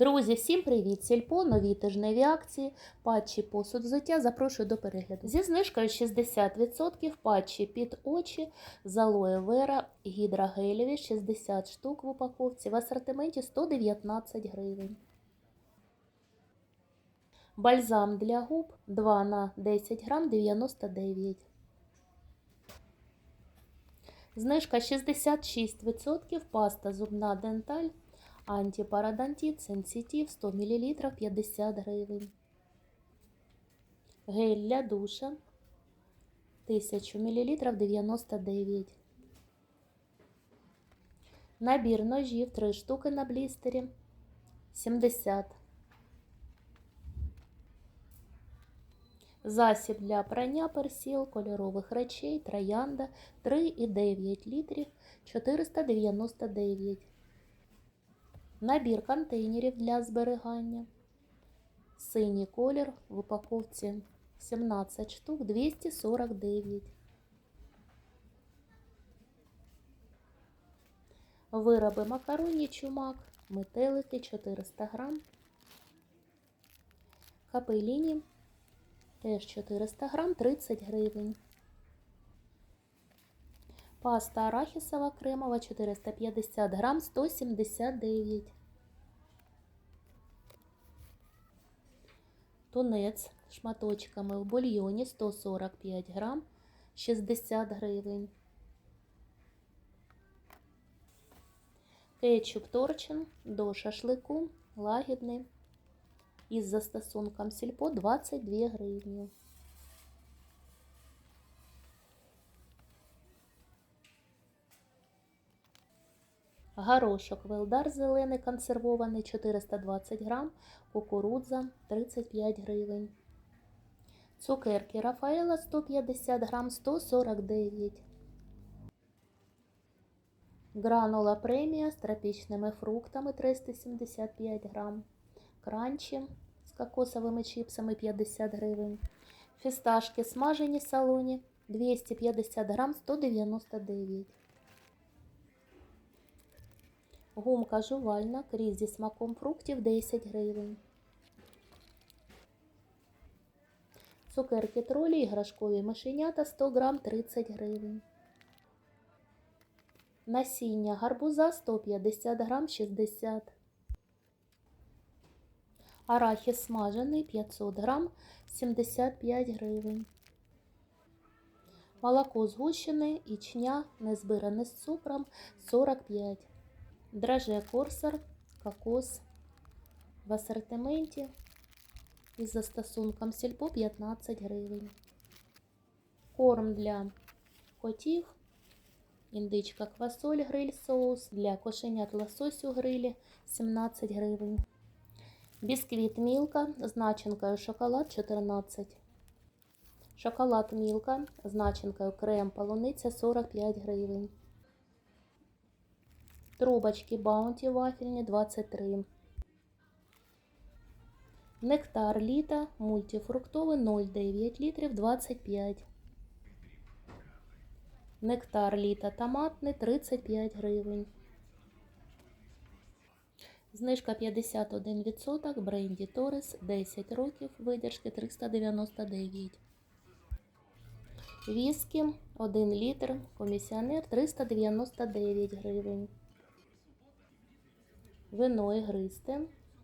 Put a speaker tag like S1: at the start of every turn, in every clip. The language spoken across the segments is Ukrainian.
S1: Друзі, всім привіт! Сільпо, нові тижневі акції, патчі посуд взуття. Запрошую до перегляду. Зі знижкою 60% патчі під очі з алоє вера гідрогелеві 60 штук в упаковці в асортименті 119 гривень. Бальзам для губ 2 на 10 грам 99. Знижка 66%, паста зубна денталь, антипарадонтит, сенситив 100 мл 50 гривень. Гель для душа 1000 мл 99. Набір ножів 3 штуки на блістері 70. Засіб для прання персіл, кольорових речей, троянда 3,9 літрів 499. Набір контейнерів для зберігання. Синій колір в упаковці 17 штук 249. Вироби макароні чумак, метелики 400 грам. Капеліні Теж 400 грам 30 гривень. Паста арахісова кремова 450 грам 179. Тунець шматочками в бульйоні 145 грам 60 гривень. Кетчуп торчин до шашлику лагідний із застосунком сільпо 22 гривні. Горошок Велдар зелений консервований 420 грам, кукурудза 35 гривень. Цукерки Рафаела 150 грам 149. Гранула премія з тропічними фруктами 375 грам кранчі з кокосовими чипсами 50 гривень. Фісташки смажені салоні 250 грам 199. Гумка жувальна крізь зі смаком фруктів 10 гривень. Цукерки тролі іграшкові мишенята 100 грам 30 гривень. Насіння гарбуза 150 грам 60 Арахіс смажений 500 грам 75 гривень. Молоко згущене, ічня, незбиране з цукром 45. Драже корсар, кокос в асортименті із застосунком сільпо 15 гривень. Корм для котів, індичка квасоль гриль соус, для кошенят лосось у грилі 17 гривень. Бісквіт Мілка з начинкою шоколад 14. Шоколад Мілка з начинкою крем полуниця 45 гривень. Трубочки Баунті вафельні 23. Нектар літа мультифруктовий 0,9 літрів 25. Нектар літа томатний 35 гривень. Знижка 51%, бренді Торис 10 років, видержки 399. Віскі 1 літр, комісіонер 399 гривень. Вино ігристе,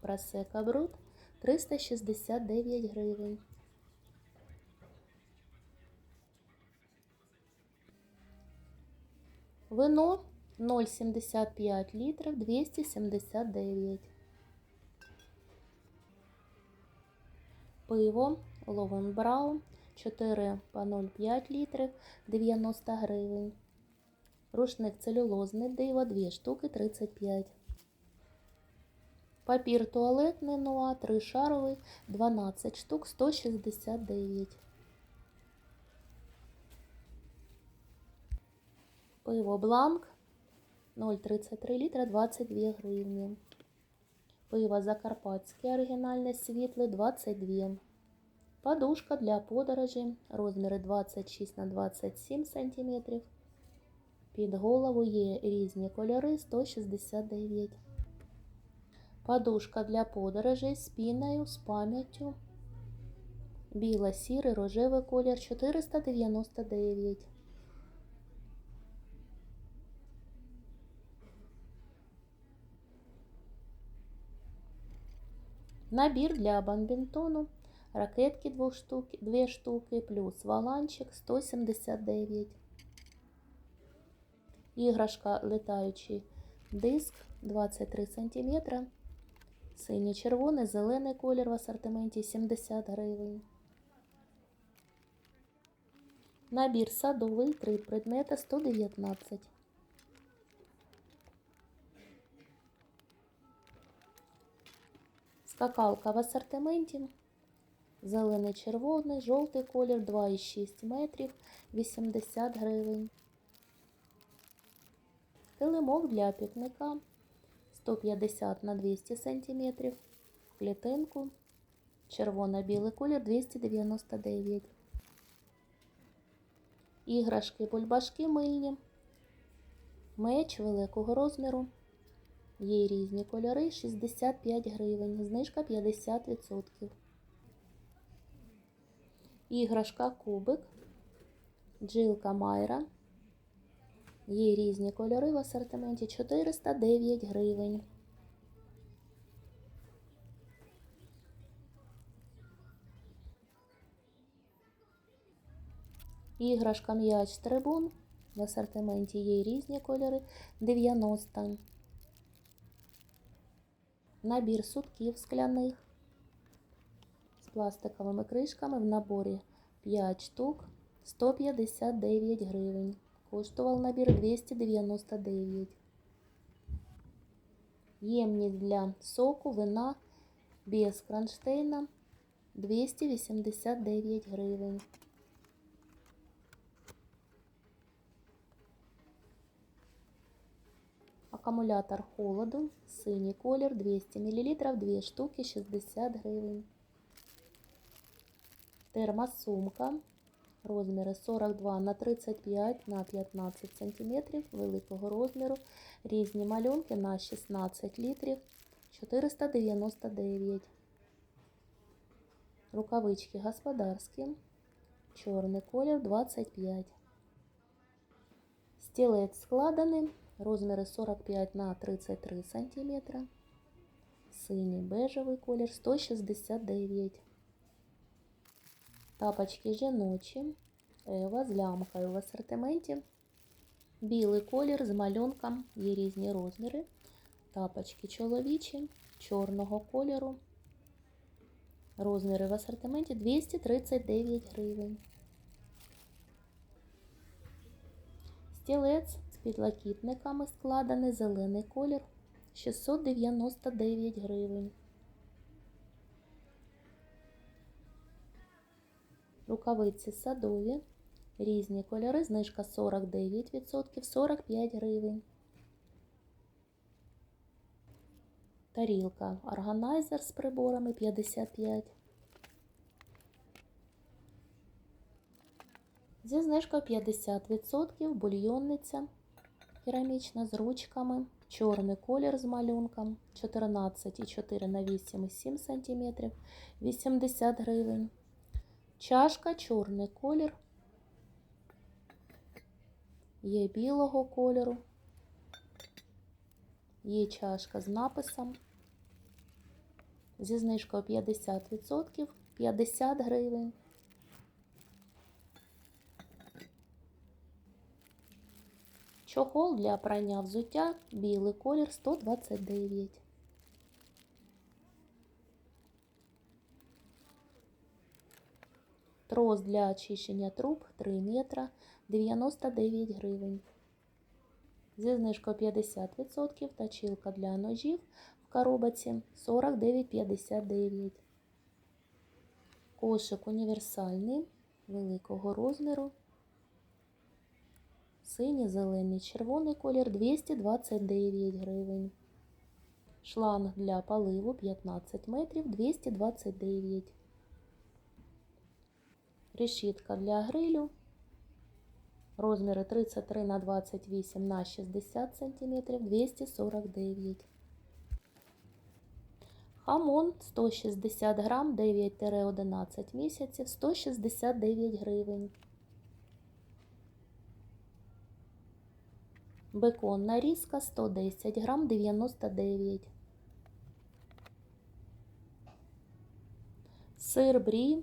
S1: просека бруд 369 гривень. Вино 0,75 літрів 279. Пиво Ловенбрау 4 по 0,5 літрів 90 гривень. Рушник целюлозний диво 2 штуки 35. Папір туалетний нуа 3 шаровий 12 штук 169. Пиво Бланк 0,33 літра 22 гривні. Пиво Закарпатське оригінальне світле 22. Подушка для подорожі розміри 26 на 27 см. Під голову є різні кольори 169. Подушка для подорожей з піною, з пам'яттю. Біла, сірий, рожевий колір 499. Набір для бамбінтону. Ракетки 2 штуки, 2 штуки плюс валанчик 179. Іграшка летаючий диск 23 см. Синій, червоний, зелений колір в асортименті 70 гривень. Набір садовий, 3 предмети 119. Скакалка в асортименті. Зелений, червоний, жовтий колір 2,6 метрів 80 гривень. Килимок для пікника 150 на 200 см. В клітинку. Червоно-білий колір 299. Іграшки бульбашки мильні. Меч великого розміру. Є різні кольори 65 гривень. Знижка 50%. Іграшка кубик. Джилка Майра. Є різні кольори в асортименті 409 гривень. Іграшка м'яч трибун. В асортименті є різні кольори 90. Набір сутків скляних з пластиковими кришками в наборі 5 штук 159 гривень. Коштував набір 299. Ємність для соку, вина без кронштейна 289 гривень. Акумулятор холоду, синій колір 200 мл, 2 штуки 60 гривень. Термосумка розміри 42 на 35 на 15 см великого розміру. Різні малюнки на 16 літрів 499. Рукавички господарські. Чорний колір 25. Стілець складений. Розміри 45 на 33 см. Синій бежевий колір 169. Тапочки жіночі. Ева з лямкою в асортименті. Білий колір з малюнком. Є різні розміри. Тапочки чоловічі, чорного кольору. Розміри в асортименті 239 гривень. Стілець з підлокітниками складений зелений колір 699 гривень. Рукавиці садові, різні кольори, знижка 49%, 45 гривень. Тарілка органайзер з приборами 55. Зі знижкою 50% бульйонниця керамічна з ручками, чорний колір з малюнком 14,4 на 8,7 см, 80 гривень. Чашка чорний колір. Є білого кольору. Є чашка з написом. Зі знижкою 50%, 50 гривень. Чохол для прання взуття, білий колір 129. Трос для очищення труб 3 метра 99 гривень. Зі знижкою 50% точилка для ножів в коробці 49,59. Кошик універсальний великого розміру. Синій, зелений, червоний колір 229 гривень. Шланг для поливу 15 метрів 229. Решітка для грилю. Розміри 33 на 28 на 60 см 249. Хамон 160 грам 9-11 місяців 169 гривень. Бекон нарізка 110 грам 99. Сир брі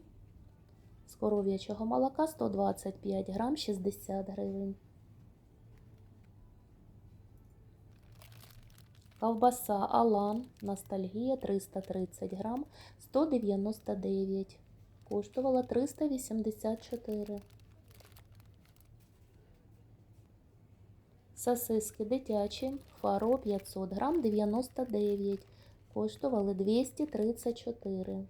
S1: з коров'ячого молока 125 грам 60 гривень. Ковбаса Алан Ностальгія 330 грам 199. Коштувала 384. Сосиски дитячі Фаро 500 грам 99. Коштували 234.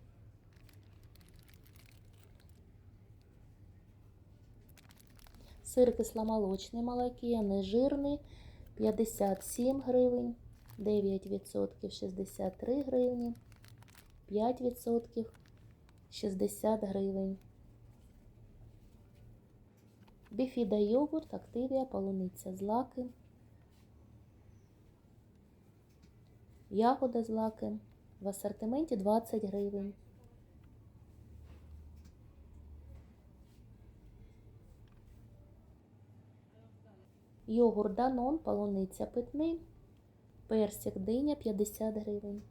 S1: Сир кисломолочний молокія, нежирний 57 гривень. 9% 63 гривні, 5% 60 гривень. Біфіда йогурт, активія, полуниця злаки, ягода злаки в асортименті 20 гривень. Йогурт Данон, полуниця питний. Персик диня 50 гривень.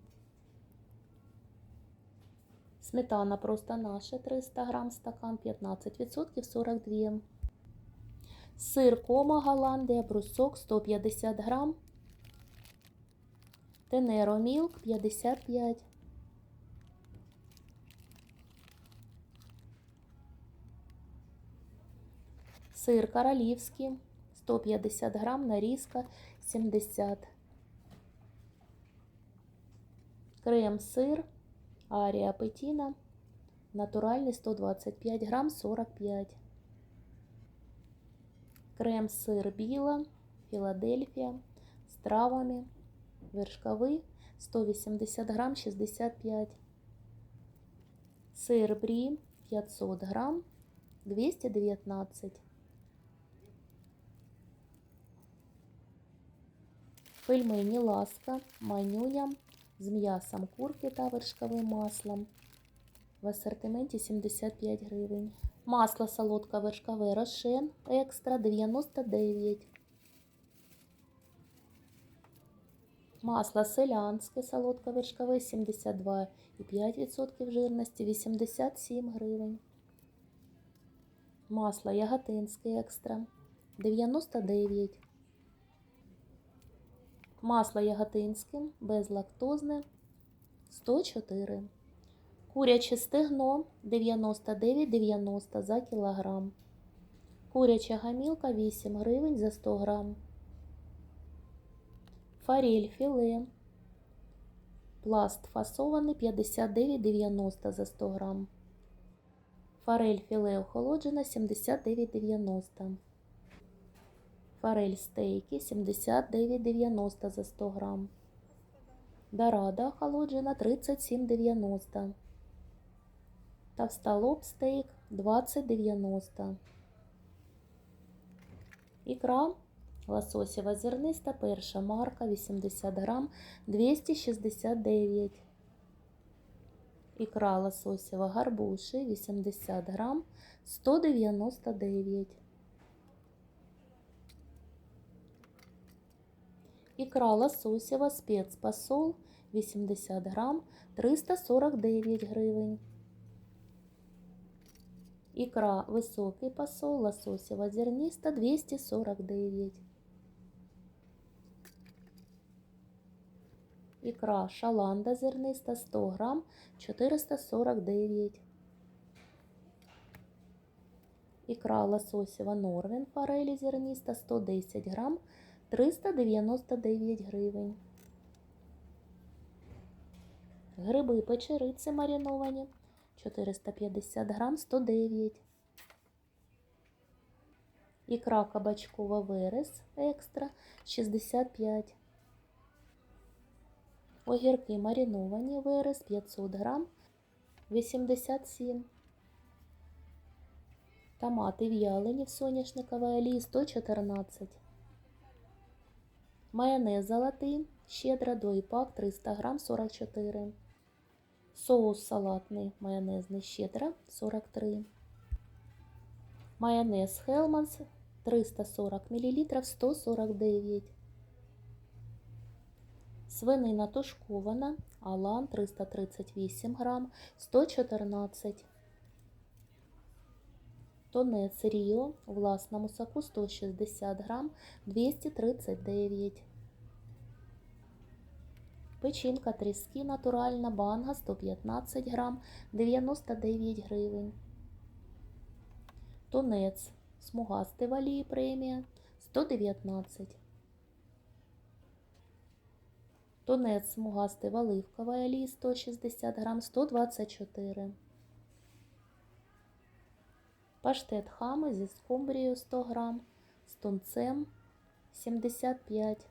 S1: Сметана просто наша 300 грам стакан 15% 42. Сир кома Голландія, брусок 150 грам. Тенеро Мілк 55. Сир королівський 150 грам, нарізка 70 Крем-сир Арія Петіна. Натуральний 125 грам 45. Крем-сир Біла, Філадельфія з травами. Вершковий 180 грам 65. Сир Брі 500 грам 219. Пельмені ласка, манюня з м'ясом курки та вершковим маслом. В асортименті 75 гривень. Масло солодка вершкове рошен екстра 99. Масло селянське солодка вершкове 72,5% жирності 87 гривень. Масло яготинське екстра 99. Масло яготинське безлактозне 104. Куряче стегно 99,90 за кілограм. Куряча гамілка 8 гривень за 100 грам. Форель філе. Пласт фасований 59,90 за 100 грам. Форель філе охолоджена 79,90. Форель стейки 79,90 за 100 грам. Дорада охолоджена 37,90. Товстолоб стейк 20,90. Ікра лососєва зерниста перша марка 80 грам 269. Ікра лососєва гарбуші 80 грам 199. Ікра лососєва спецпосол 80 грам 349 гривень. Ікра високий посол лососєва зерниста 249. Ікра шаланда зерниста 100 грам 449. Ікра лососєва норвен форелі зерниста 110 грам 399 гривень. Гриби печериці мариновані 450 грам 109. Ікра кабачкова верес екстра 65. Огірки мариновані верес 500 грам 87. Томати в'ялені в соняшниковій олії 114. Майонез золотий, щедро до пак 300 грам 44. Соус салатний майонезний щедра 43. Майонез Хелманс 340 мл 149. Свинина тушкована Алан 338 грам 114. Тонець Ріо у власному соку 160 грам 239. Печінка тріски натуральна банга 115 грам 99 гривень. Тунець смугастий валії премія 119. Тунець смугастий в оливковій 160 грам 124. Паштет хами зі скумбрією 100 грам, з тунцем 75.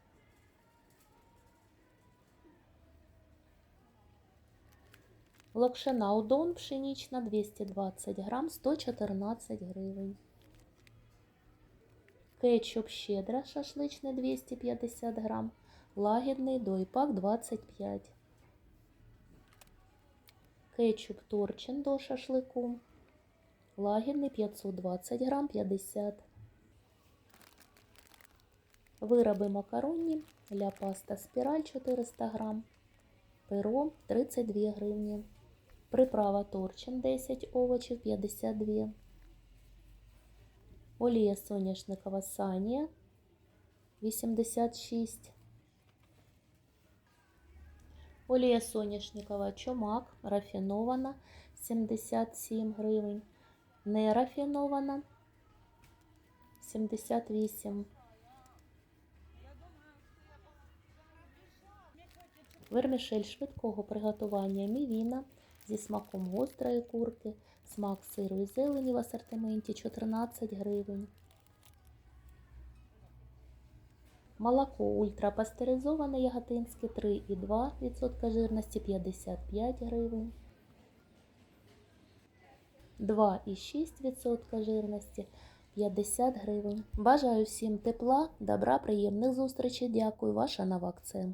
S1: Локшина удон пшенична 220 грам 114 гривень. Кетчуп щедра шашличний 250 грам, лагідний дойпак 25. Кетчуп торчин до шашлику. Лагідний 520 грам 50. Вироби макаронні ля паста спіраль 400 грам. Перо 32 гривні. Приправа торчин 10 овочів 52. Олія соняшникова санія 86. Олія соняшникова чумак рафінована 77 гривень. Нерафінована 78. Вермішель швидкого приготування мівіна зі смаком гострої курки, смак сиру і зелені в асортименті 14 гривень. Молоко ультрапастеризоване яготинське 3,2% жирності 55 гривень. 2,6% жирності 50 гривень. Бажаю всім тепла, добра, приємних зустрічей. Дякую, ваша нова акція.